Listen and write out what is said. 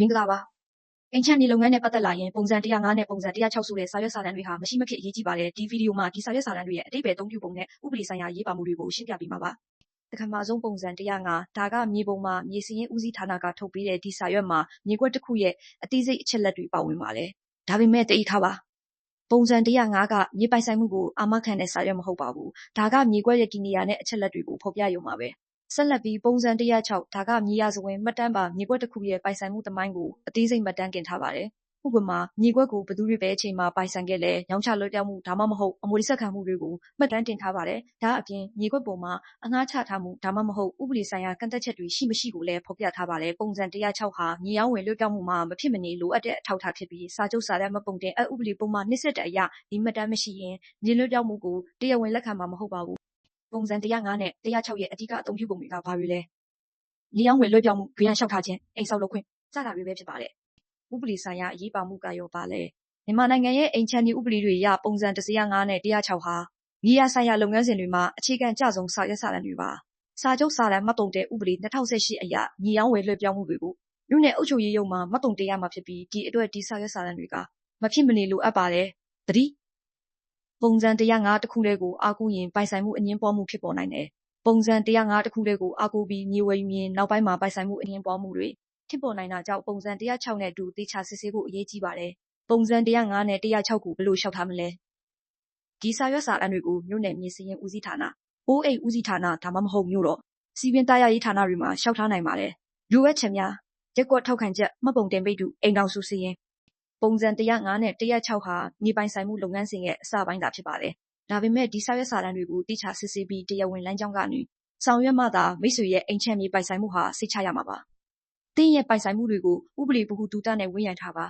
မင်္ဂလာပါအိမ်ချမ်းဒီလုပ်ငန်းနဲ့ပတ်သက်လာရင်ပုံစံ105နဲ့ပုံစံ106ဆိုတဲ့စာရွက်စာတမ်းတွေဟာမရှိမဖြစ်အရေးကြီးပါတယ်ဒီဗီဒီယိုမှာဒီစာရွက်စာတမ်းတွေရဲ့အတိတ်ပဲအသုံးပြုပုံနဲ့ဥပဒေဆိုင်ရာရေးပါမှုတွေကိုရှင်းပြပေးမှာပါပထမဆုံးပုံစံ105ဒါကမြေပုံမှာမြေစည်းရင်းဦးစီးဌာနကထုတ်ပေးတဲ့ဒီစာရွက်မှာမြေကွက်တစ်ခုရဲ့အသေးစိတ်အချက်လက်တွေပါဝင်ပါတယ်ဒါပေမဲ့တတိထားပါပုံစံ105ကမြေပိုင်ဆိုင်မှုကိုအာမခံတဲ့စာရွက်မဟုတ်ပါဘူးဒါကမြေကွက်ရဲ့ဒီနေရာနဲ့အချက်လက်တွေကိုဖော်ပြရုံပါပဲ ဆက်လက်ပြီး ပုံစံ106ဒါက မြေယာဇဝင် မှတ်တမ်းပါ မြေကွက်တစ်ခုရဲ့ ပိုင်ဆိုင်မှုသမိုင်းကို အသေးစိတ်မှတ်တမ်းတင်ထားပါတယ်။ဥပမာ မြေကွက်ကို ဘယ်သူတွေ ဘယ်အချိန်မှာ ပိုင်ဆိုင်ခဲ့လဲ၊ရောင်းချလွှဲပြောင်းမှု ဒါမှမဟုတ် အမွေဆက်ခံမှုတွေကို မှတ်တမ်းတင်ထားပါတယ်။ဒါ့အပြင် မြေကွက်ပေါ်မှာ အငှားချထားမှု ဒါမှမဟုတ် ဥပဒေဆိုင်ရာ ကန့်သတ်ချက်တွေ ရှိမရှိကိုလည်း ဖော်ပြထားပါတယ်။ပုံစံ106ဟာ မြေရောင်းဝယ်လွှဲပြောင်းမှုမှာ မဖြစ်မနေလိုအပ်တဲ့ အထောက်အထားဖြစ်ပြီး စာချုပ်စာတမ်း မှတ်ပုံတင် အက်ဥပဒေပုဒ်မ ၂၁ အရ ဒီမှတ်တမ်းမရှိရင် မြေလွှဲပြောင်းမှုကို တရားဝင်လက်ခံမှာ မဟုတ်ပါဘူး။ ပုံစံ105နဲ့106ရဲ့အဓိကအသုံးပြုပုံတွေကဘာတွေလဲမြေရောင်းဝယ်လွှဲပြောင်းမှု၊ဂရန်းလျှောက်ထားခြင်း၊အိမ်ဆောက်လုပ်ခွင့်စတာတွေပဲဖြစ်ပါတယ်။ဥပဒေဆိုင်ရာအရေးပါမှုကရောဘာလဲ။မြန်မာနိုင်ငံရဲ့အိမ်ခြံမြေဥပဒေတွေအရပုံစံ၁၀၅နဲ့၁၀၆ဟာမြေယာဆိုင်ရာလုပ်ငန်းစဉ်တွေမှာအခြေခံအကျဆုံးစာရွက်စာတမ်းတွေပါ။စာချုပ်စာတမ်းမှတ်ပုံတင်ဥပဒေ၂၀၁၈အရမြေရောင်းဝယ်လွှဲပြောင်းမှုတွေကိုမြို့နယ်အုပ်ချုပ်ရေးရုံးမှာမှတ်ပုံတင်ရမှာဖြစ်ပြီးဒီအတွက်ဒီစာရွက်စာတမ်းတွေကမဖြစ်မနေလိုအပ်ပါတယ်။သတိ။ ပုံစံ၁၀၅တစ်ခုတည်းကိုအားကိုးရင်ပိုင်ဆိုင်မှုအငြင်းပွားမှုဖြစ်ပေါ်နိုင်တယ်ပုံစံ105တစ်ခုတည်းကိုအားကိုးပြီးမြေဝယ်ယူရင်နောက်ပိုင်းမှာပိုင်ဆိုင်မှုအငြင်းပွားမှုတွေဖြစ်ပေါ်နိုင်တာကြောင့်ပုံစံ106နဲ့အတူသေချာစစ်ဆေးဖို့အရေးကြီးပါတယ်။ပုံစံ105နဲ့106ကိုဘယ်လိုလျှောက်ထားမလဲ။ဒီစာရွက်စာတမ်းတွေကိုမြို့နယ်မြေစာရင်းဦးစီးဌာန၊အိုးအိမ်ဦးစီးဌာနဒါမှမဟုတ်မြို့တော်၊စည်ပင်သာယာရေးဌာနတွေမှာလျှောက်ထားနိုင်ပါတယ်။လိုအပ်ချက်များ၊ရပ်ကွက်ထောက်ခံချက်၊မှတ်ပုံတင်ပိတ်တု၊အိမ်ထောင်စုစာရင်း ပုံစံ105နဲ့106ဟာ မြေပိုင်ဆိုင်မှုလုပ်ငန်းစဉ်ရဲ့ အစပိုင်းသာဖြစ်ပါတယ် ဒါပေမဲ့ ဒီစာရွက်စာတမ်းတွေကိုသေချာစစ်ဆေးပြီး တရားဝင်လမ်းကြောင်းကနေ ဆောင်ရွက်မှသာ မိတ်ဆွေရဲ့ အိမ်ခြံမြေပိုင်ဆိုင်မှုဟာ စိတ်ချရမှာပါ။သင်ရဲ့ ပိုင်ဆိုင်မှုတွေကို ဥပဒေဗဟုသုတနဲ့ ဝန်းရံထားပါ